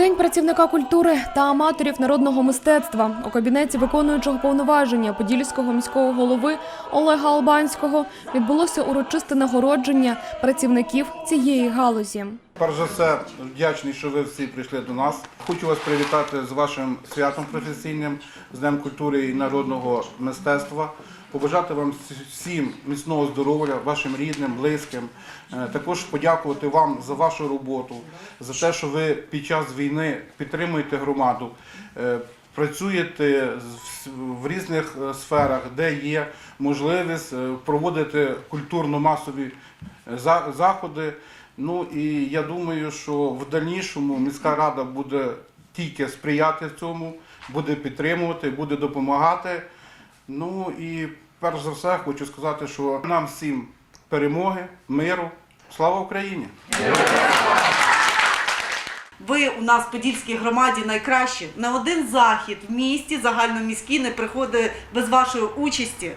День працівника культури та аматорів народного мистецтва у кабінеті виконуючого повноваження подільського міського голови Олега Албанського відбулося урочисте нагородження працівників цієї галузі. Перш за все, вдячний, що ви всі прийшли до нас. Хочу вас привітати з вашим святом професійним, з Днем культури і народного мистецтва. Побажати вам всім міцного здоров'я, вашим рідним, близьким. Е, Також подякувати вам за вашу роботу, за те, що ви під час війни підтримуєте громаду, е, працюєте в різних е, сферах, де є можливість проводити культурно-масові заходи. Ну і я думаю, що в дальнішому міська рада буде тільки сприяти цьому, буде підтримувати, буде допомагати. Ну і перш за все хочу сказати, що нам всім перемоги, миру. Слава Україні! Ви у нас в Подільській громаді найкращі. Не один захід в місті загальноміський не приходить без вашої участі.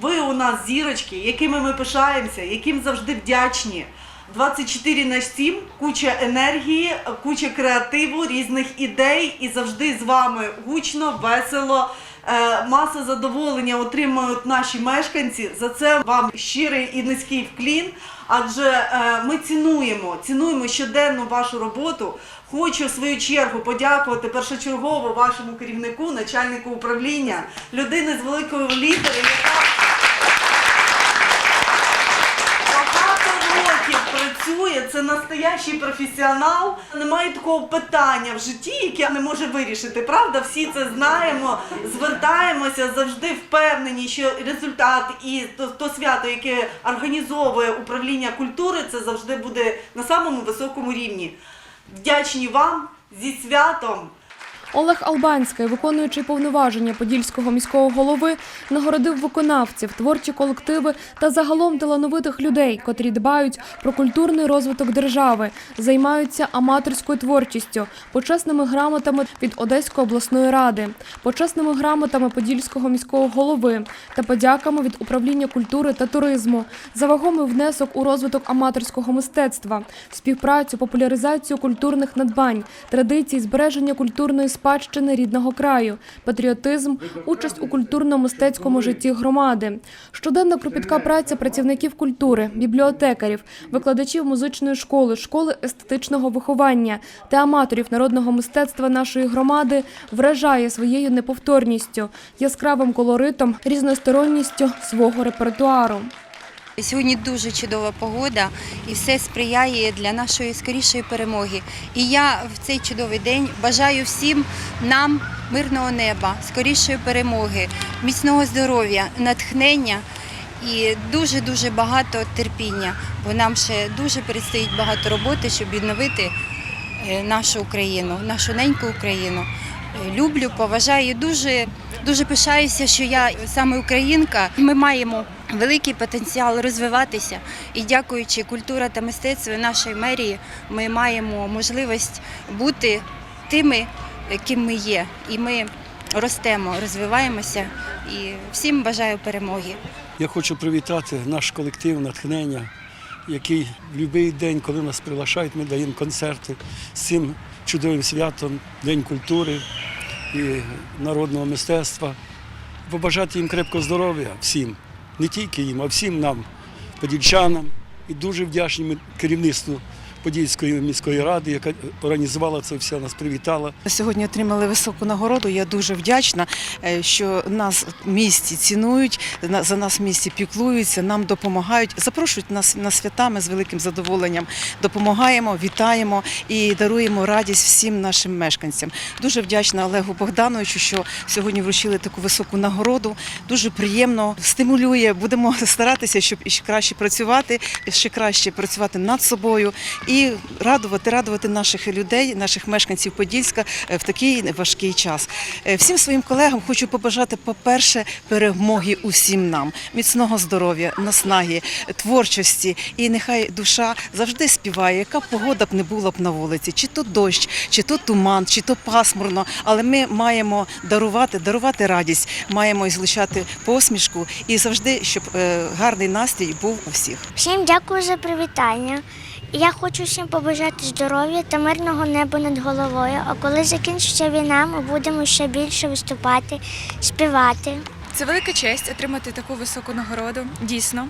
Ви у нас зірочки, якими ми пишаємося, яким завжди вдячні. 24 на 7, куча енергії, куча креативу, різних ідей і завжди з вами гучно, весело. Е, Маса задоволення отримують наші мешканці. За це вам щирий і низький вклін. Адже е, ми цінуємо, цінуємо щоденну вашу роботу. Хочу в свою чергу подякувати першочергово вашому керівнику, начальнику управління, людини з великою літери, яка багато років працює, це настоящий професіонал. Немає такого питання в житті, яке не може вирішити. Правда, всі це знаємо, звертаємося, завжди впевнені, що результат і то, то свято, яке організовує управління культури, це завжди буде на самому високому рівні. Вдячні вам зі святом. Олег Албанський, виконуючий повноваження подільського міського голови, нагородив виконавців, творчі колективи та загалом талановитих людей, котрі дбають про культурний розвиток держави, займаються аматорською творчістю, почесними грамотами від Одеської обласної ради, почесними грамотами подільського міського голови та подяками від управління культури та туризму за вагомий внесок у розвиток аматорського мистецтва, співпрацю, популяризацію культурних надбань, традицій, збереження культурної спадщини рідного краю, патріотизм, участь у культурно-мистецькому житті громади, щоденна кропітка праця працівників культури, бібліотекарів, викладачів музичної школи, школи естетичного виховання та аматорів народного мистецтва нашої громади вражає своєю неповторністю, яскравим колоритом, різносторонністю свого репертуару. Сьогодні дуже чудова погода і все сприяє для нашої скорішої перемоги. І я в цей чудовий день бажаю всім нам мирного неба, скорішої перемоги, міцного здоров'я, натхнення і дуже дуже багато терпіння, бо нам ще дуже передстоїть багато роботи, щоб відновити е, нашу Україну, нашу неньку Україну. Е, Люблю, поважаю, дуже, дуже пишаюся, що я саме українка. Ми маємо великий потенціал розвиватися. І дякуючи культура та мистецтву нашої мерії, ми маємо можливість бути тими, ким ми є. І ми ростемо, розвиваємося. І всім бажаю перемоги. Я хочу привітати наш колектив натхнення, який в будь-який день, коли нас приглашають, ми даємо концерти з цим чудовим святом, День культури і народного мистецтва. Побажати їм крепкого здоров'я всім, не тільки їм, а всім нам, подільчанам. І дуже вдячні керівництву Подільської міської ради, яка організувала це все, нас привітала. Сьогодні отримали високу нагороду. Я дуже вдячна, е, що нас в місті цінують, за нас в місті піклуються, нам допомагають, запрошують нас на свята. Ми з великим задоволенням допомагаємо, вітаємо і даруємо радість всім нашим мешканцям. Дуже вдячна Олегу Богдановичу, що сьогодні вручили таку високу нагороду. Дуже приємно стимулює. Будемо старатися, щоб ще краще працювати, ще краще працювати над собою і радувати, радувати наших людей, наших мешканців Подільська е, в такий важкий час. Е, Всім своїм колегам хочу побажати, по-перше, перемоги усім нам, міцного здоров'я, наснаги, творчості. І нехай душа завжди співає, яка погода б не була б на вулиці, чи то дощ, чи то туман, чи то пасмурно. Але ми маємо дарувати, дарувати радість, маємо злучати посмішку і завжди, щоб е, гарний настрій був у всіх. Всім дякую за привітання. Я хочу всім побажати здоров'я та мирного неба над головою. А коли закінчиться війна, ми будемо ще більше виступати, співати. Це велика честь отримати таку високу нагороду. Дійсно.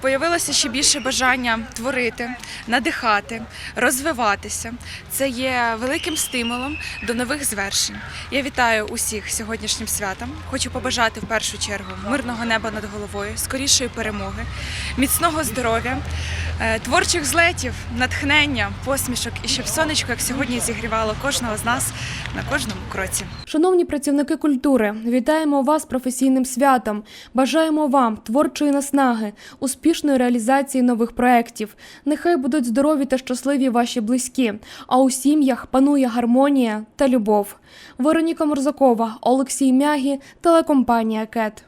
Появилося ще більше бажання творити, надихати, розвиватися. Це є великим стимулом до нових звершень. Я вітаю усіх сьогоднішнім святом. Хочу побажати в першу чергу мирного неба над головою, скорішої перемоги, міцного здоров'я, е, творчих злетів, натхнення, посмішок і щоб сонечко, як сьогодні, зігрівало кожного з нас на кожному кроці. Шановні працівники культури, вітаємо вас професійним святом. Бажаємо вам творчої наснаги, успішної реалізації нових проєктів. Нехай будуть здорові та щасливі ваші близькі, а у сім'ях панує гармонія та любов. Вероніка Морзакова, Олексій Мягі, телекомпанія Кет.